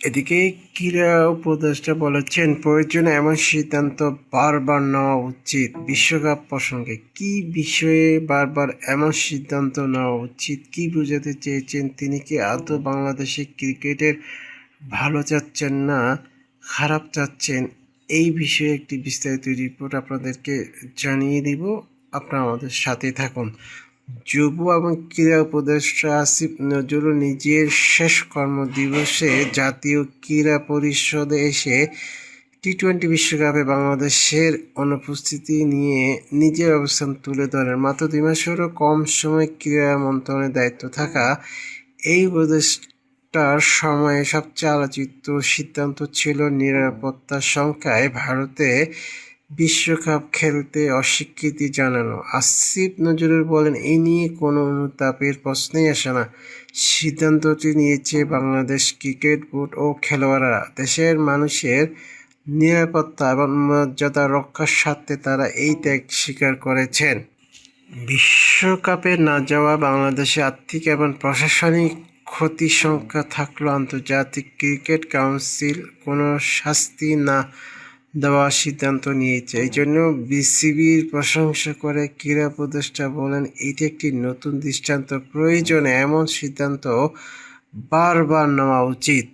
এদিকে ক্রীড়া উপদেষ্টা বলেছেন, প্রয়োজনে এমন সিদ্ধান্ত বারবার নেওয়া উচিত। বিশ্বকাপ প্রসঙ্গে কি বিষয়ে বারবার এমন সিদ্ধান্ত নেওয়া উচিত, কি বোঝাতে চেয়েছেন, তিনি কি আদৌ বাংলাদেশে ক্রিকেটের ভালো চাচ্ছেন না, খারাপ চাচ্ছেন, এই বিষয়ে একটি বিস্তারিত রিপোর্ট আপনাদেরকে জানিয়ে দিব। আপনারা আমাদের সাথে থাকুন। যুব এবং ক্রীড়া উপদেষ্টা আসিফ নজরুল নিজের শেষ কর্মদিবসে জাতীয় ক্রীড়া পরিষদে এসে টি টোয়েন্টি বিশ্বকাপে বাংলাদেশের অনুপস্থিতি নিয়ে নিজের অবস্থান তুলে ধরেন। মাত্র দুই মাসেরও কম সময় ক্রীড়া মন্ত্রণালয়ের দায়িত্ব থাকা এই উপদেষ্টার সময়ে সবচেয়ে আলোচিত সিদ্ধান্ত ছিল নিরাপত্তার সংখ্যায় ভারতে বিশ্বকাপ খেলতে অস্বীকৃতি জানানো আসিফ নজরুল বলেন এই নিয়ে কোনো অনুতাপের প্রশ্নেই আসে না। সিদ্ধান্তটি নিয়েছে বাংলাদেশ ক্রিকেট বোর্ড ও খেলোয়াড়রা, দেশের মানুষের নিরাপত্তা এবং মর্যাদা রক্ষার স্বার্থে তারা এই ত্যাগ স্বীকার করেছেন। বিশ্বকাপে না যাওয়া বাংলাদেশে আর্থিক এবং প্রশাসনিক ক্ষতির সংখ্যা থাকলেও আন্তর্জাতিক ক্রিকেট কাউন্সিল কোনো শাস্তি না দেওয়ার সিদ্ধান্ত নিয়েছে। এই জন্য বিসিবির প্রশংসা করে ক্রীড়া প্রদেষ্টা বলেন, এটি একটি নতুন দৃষ্টান্ত। প্রয়োজনে এমন সিদ্ধান্ত বারবার নেওয়া উচিত।